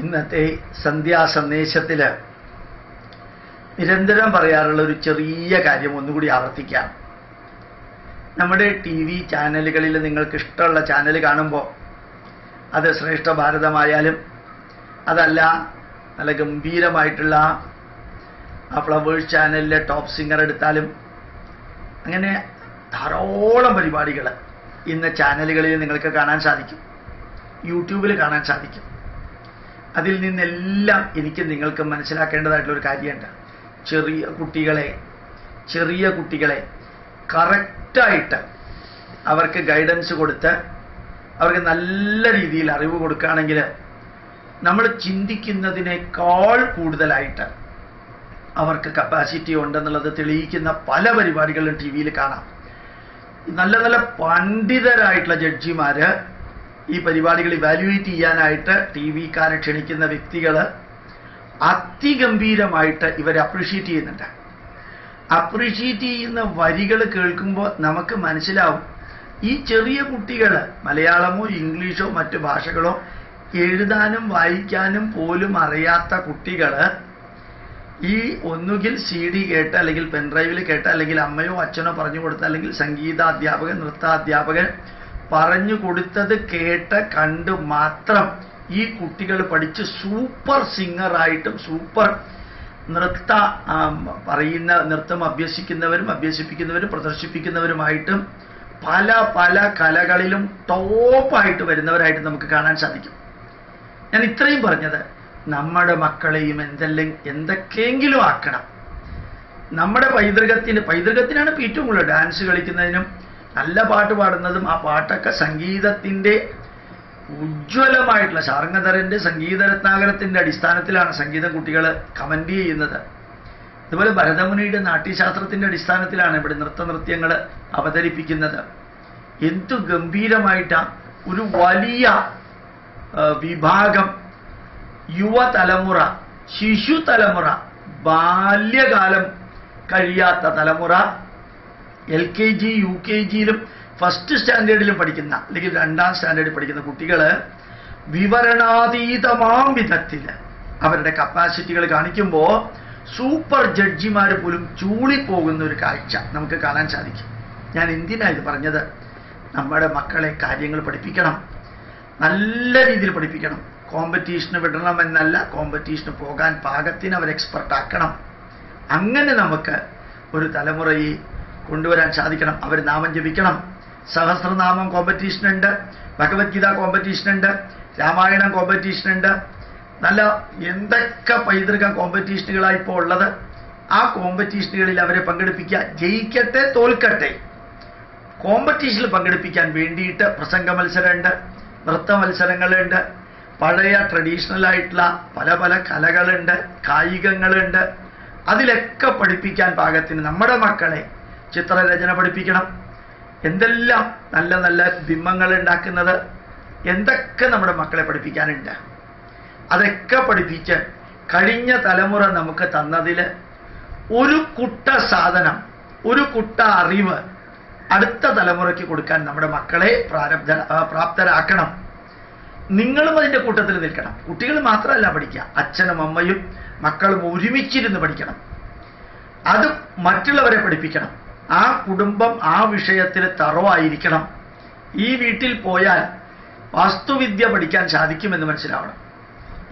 ഇന്നത്തെ സന്ധ്യാ സന്ധ്യാസന്ദേശത്തിൽ നിരന്തരം പറയാറുള്ള ഒരു ചെറിയ കാര്യം ഒന്നുകൂടി ആവർത്തിക്കാം. നമ്മുടെ ടി വി ചാനലുകളിൽ നിങ്ങൾക്ക് ഇഷ്ടമുള്ള ചാനൽ കാണുമ്പോൾ അത് ശ്രേഷ്ഠ ഭാരതമായാലും അതല്ല നല്ല ഗംഭീരമായിട്ടുള്ള ആ ഫ്ലവേഴ്സ് ചാനലിലെ ടോപ്പ് സിംഗർ എടുത്താലും അങ്ങനെ ധാരാളം പരിപാടികൾ ഇന്ന് ചാനലുകളിൽ നിങ്ങൾക്ക് കാണാൻ സാധിക്കും. യൂട്യൂബിൽ കാണാൻ സാധിക്കും. അതിൽ നിന്നെല്ലാം എനിക്ക് നിങ്ങൾക്ക് മനസ്സിലാക്കേണ്ടതായിട്ടുള്ള ഒരു കാര്യമുണ്ട്. ചെറിയ കുട്ടികളെ ചെറിയ കുട്ടികളെ കറക്റ്റായിട്ട് അവർക്ക് ഗൈഡൻസ് കൊടുത്ത് അവർക്ക് നല്ല രീതിയിൽ അറിവ് കൊടുക്കുകയാണെങ്കിൽ നമ്മൾ ചിന്തിക്കുന്നതിനേക്കാൾ കൂടുതലായിട്ട് അവർക്ക് കപ്പാസിറ്റി ഉണ്ടെന്നുള്ളത് തെളിയിക്കുന്ന പല പരിപാടികളും ടി വിയിൽ കാണാം. നല്ല നല്ല പണ്ഡിതരായിട്ടുള്ള ജഡ്ജിമാര് ഈ പരിപാടികൾ ഇവാലുവേറ്റ് ചെയ്യാനായിട്ട് ടി വിക്കാരെ ക്ഷണിക്കുന്ന വ്യക്തികൾ അതിഗംഭീരമായിട്ട് ഇവരെ അപ്രീഷിയേറ്റ് ചെയ്യുന്നുണ്ട്. അപ്രീഷിയേറ്റ് ചെയ്യുന്ന വരികൾ കേൾക്കുമ്പോൾ നമുക്ക് മനസ്സിലാവും ഈ ചെറിയ കുട്ടികൾ മലയാളമോ ഇംഗ്ലീഷോ മറ്റു ഭാഷകളോ എഴുതാനും വായിക്കാനും പോലും അറിയാത്ത കുട്ടികൾ ഈ ഒന്നുകിൽ സി ഡി കേട്ട് അല്ലെങ്കിൽ പെൻഡ്രൈവിൽ കേട്ട് അല്ലെങ്കിൽ അമ്മയോ അച്ഛനോ പറഞ്ഞു കൊടുത്ത അല്ലെങ്കിൽ സംഗീതാധ്യാപകൻ നൃത്താധ്യാപകൻ പറഞ്ഞു കൊടുത്തത് കേട്ട് കണ്ട് മാത്രം ഈ കുട്ടികൾ പഠിച്ച് സൂപ്പർ സിംഗറായിട്ടും സൂപ്പർ നൃത്ത പറയുന്ന നൃത്തം അഭ്യസിക്കുന്നവരും അഭ്യസിപ്പിക്കുന്നവരും പ്രദർശിപ്പിക്കുന്നവരുമായിട്ടും പല പല കലകളിലും ടോപ്പായിട്ട് വരുന്നവരായിട്ട് നമുക്ക് കാണാൻ സാധിക്കും. ഞാൻ ഇത്രയും പറഞ്ഞത് നമ്മുടെ മക്കളെയും എന്തെല്ലാം എന്തൊക്കെയെങ്കിലും ആക്കണം. നമ്മുടെ പൈതൃകത്തിന് പൈതൃകത്തിനാണ് ഏറ്റവും കൂടുതൽ ഡാൻസ് കളിക്കുന്നതിനും നല്ല പാട്ട് പാടുന്നതും ആ പാട്ടൊക്കെ സംഗീതത്തിന്റെ ഉജ്ജ്വലമായിട്ടുള്ള ശാർങ്ങധരന്റെ സംഗീത രത്നാകരത്തിന്റെ അടിസ്ഥാനത്തിലാണ് സംഗീതം കുട്ടികൾ കമന്റ് ചെയ്യുന്നത്. അതുപോലെ ഭരതമുനിയുടെ നാട്യശാസ്ത്രത്തിന്റെ അടിസ്ഥാനത്തിലാണ് ഇവിടെ നൃത്തനൃത്യങ്ങൾ അവതരിപ്പിക്കുന്നത്. എന്തു ഗംഭീരമായിട്ടാ ഒരു വലിയ വിഭാഗം യുവതലമുറ ശിശു തലമുറ ബാല്യകാലം കഴിയാത്ത തലമുറ L K G U K ജിയിലും first സ്റ്റാൻഡേർഡിലും പഠിക്കുന്ന അല്ലെങ്കിൽ രണ്ടാം സ്റ്റാൻഡേർഡിൽ പഠിക്കുന്ന കുട്ടികൾ വിവരണാതീതമാം വിധത്തിൽ അവരുടെ കപ്പാസിറ്റികൾ കാണിക്കുമ്പോൾ സൂപ്പർ ജഡ്ജിമാർ പോലും ചൂളിപ്പോകുന്ന ഒരു കാഴ്ച നമുക്ക് കാണാൻ സാധിക്കും. ഞാൻ എന്തിനാ ഇത് പറഞ്ഞത്? നമ്മുടെ മക്കളെ കാര്യങ്ങൾ പഠിപ്പിക്കണം. നല്ല രീതിയിൽ പഠിപ്പിക്കണം. കോമ്പറ്റീഷന് വിടണമെന്നല്ല കോമ്പറ്റീഷന് പോകാൻ പാകത്തിന് അവർ എക്സ്പെർട്ടാക്കണം അങ്ങനെ നമുക്ക് ഒരു തലമുറയെ കൊണ്ടുവരാൻ സാധിക്കണം. അവർ നാമം ജപിക്കണം. സഹസ്രനാമം കോമ്പറ്റീഷൻ ഉണ്ട് ഭഗവത്ഗീത കോമ്പറ്റീഷൻ ഉണ്ട് രാമായണം കോമ്പറ്റീഷൻ ഉണ്ട് നല്ല എന്തൊക്കെ പൈതൃക കോമ്പറ്റീഷനുകളാണ് ഇപ്പോൾ ഉള്ളത്. ആ കോമ്പറ്റീഷനുകളിൽ അവരെ പങ്കെടുപ്പിക്കുക. ജയിക്കട്ടെ തോൽക്കട്ടെ. കോമ്പറ്റീഷനിൽ പങ്കെടുപ്പിക്കാൻ വേണ്ടിയിട്ട് പ്രസംഗ മത്സരമുണ്ട് നൃത്ത മത്സരങ്ങളുണ്ട് പഴയ ട്രഡീഷണൽ ആയിട്ടുള്ള പല പല കലകളുണ്ട് കായികങ്ങളുണ്ട്. അതിലൊക്കെ പഠിപ്പിക്കാൻ പാകത്തിന് നമ്മുടെ മക്കളെ ചിത്രരചന പഠിപ്പിക്കണം. എന്തെല്ലാം നല്ല നല്ല ബിംബങ്ങൾ ഉണ്ടാക്കുന്നത് എന്തൊക്കെ നമ്മുടെ മക്കളെ പഠിപ്പിക്കാനുണ്ട്. അതൊക്കെ പഠിപ്പിച്ച് കഴിഞ്ഞ തലമുറ നമുക്ക് തന്നതിൽ ഒരു കുട്ട സാധനം ഒരു കുട്ട അറിവ് അടുത്ത തലമുറയ്ക്ക് കൊടുക്കാൻ നമ്മുടെ മക്കളെ പ്രാരബ്ധ പ്രാപ്തരാക്കണം. നിങ്ങളും അതിന്റെ കൂട്ടത്തിൽ നിൽക്കണം. കുട്ടികൾ മാത്രമല്ല പഠിക്കുക. അച്ഛനും അമ്മയും മക്കളും ഒരുമിച്ചിരുന്ന് പഠിക്കണം. അത് മറ്റുള്ളവരെ പഠിപ്പിക്കണം. ആ കുടുംബം ആ വിഷയത്തിൽ തറവായിരിക്കണം. ഈ വീട്ടിൽ പോയാൽ വാസ്തുവിദ്യ പഠിക്കാൻ സാധിക്കുമെന്ന് മനസ്സിലാവണം.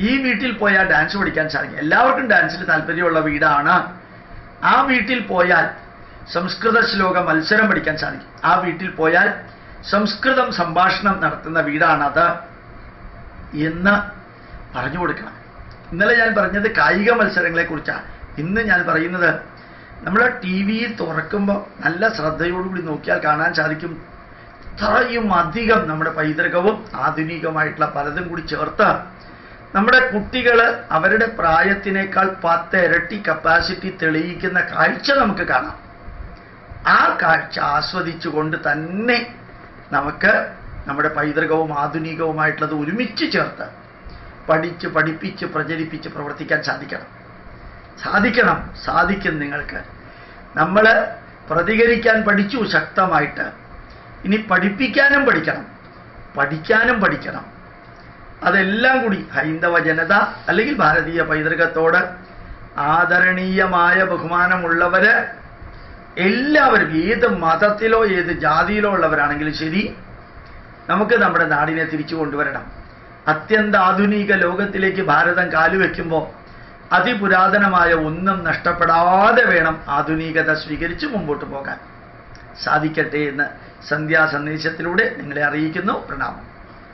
ഈ വീട്ടിൽ പോയാൽ ഡാൻസ് പഠിക്കാൻ സാധിക്കും. എല്ലാവർക്കും ഡാൻസിൽ താല്പര്യമുള്ള വീടാണ്. ആ വീട്ടിൽ പോയാൽ സംസ്കൃത ശ്ലോക മത്സരം പഠിക്കാൻ സാധിക്കും. ആ വീട്ടിൽ പോയാൽ സംസ്കൃതം സംഭാഷണം നടത്തുന്ന വീടാണത് എന്ന് പറഞ്ഞു കൊടുക്കണം. ഇന്നലെ ഞാൻ പറഞ്ഞത് കായിക മത്സരങ്ങളെക്കുറിച്ചാണ്. ഇന്ന് ഞാൻ പറയുന്നത് നമ്മുടെ ടി വിയിൽ തുറക്കുമ്പോൾ നല്ല ശ്രദ്ധയോടുകൂടി നോക്കിയാൽ കാണാൻ സാധിക്കും. ഇത്രയും അധികം നമ്മുടെ പൈതൃകവും ആധുനികമായിട്ടുള്ള പലതും കൂടി ചേർത്ത് നമ്മുടെ കുട്ടികൾ അവരുടെ പ്രായത്തിനേക്കാൾ പത്ത് ഇരട്ടി കപ്പാസിറ്റി തെളിയിക്കുന്ന കാഴ്ച നമുക്ക് കാണാം. ആ കാഴ്ച ആസ്വദിച്ചുകൊണ്ട് തന്നെ നമുക്ക് നമ്മുടെ പൈതൃകവും ആധുനികവുമായിട്ടുള്ളത് ഒരുമിച്ച് ചേർത്ത് പഠിച്ച് പഠിപ്പിച്ച് പ്രചരിപ്പിച്ച് പ്രവർത്തിക്കാൻ സാധിക്കണം. സാധിക്കണം സാധിക്കും നിങ്ങൾക്ക്. നമ്മൾ പ്രതികരിക്കാൻ പഠിച്ചു ശക്തമായിട്ട്. ഇനി പഠിപ്പിക്കാനും പഠിക്കണം പഠിക്കാനും പഠിക്കണം. അതെല്ലാം കൂടി ഹൈന്ദവ ജനത അല്ലെങ്കിൽ ഭാരതീയ പൈതൃകത്തോട് ആദരണീയമായ ബഹുമാനമുള്ളവര് എല്ലാവരും ഏത് മതത്തിലോ ഏത് ജാതിയിലോ ഉള്ളവരാണെങ്കിലും ശരി നമുക്ക് നമ്മുടെ നാടിനെ തിരിച്ചു കൊണ്ടുവരണം. അത്യന്താധുനിക ലോകത്തിലേക്ക് ഭാരതം കാലുവെക്കുമ്പോൾ അതിപുരാതനമായ ഒന്നും നഷ്ടപ്പെടാതെ വേണം ആധുനികത സ്വീകരിച്ച് മുമ്പോട്ട് പോകാൻ. സാധിക്കട്ടെ എന്ന് സന്ധ്യാ സന്ദേശത്തിലൂടെ നിങ്ങളെ അറിയിക്കുന്നു. പ്രണാമം.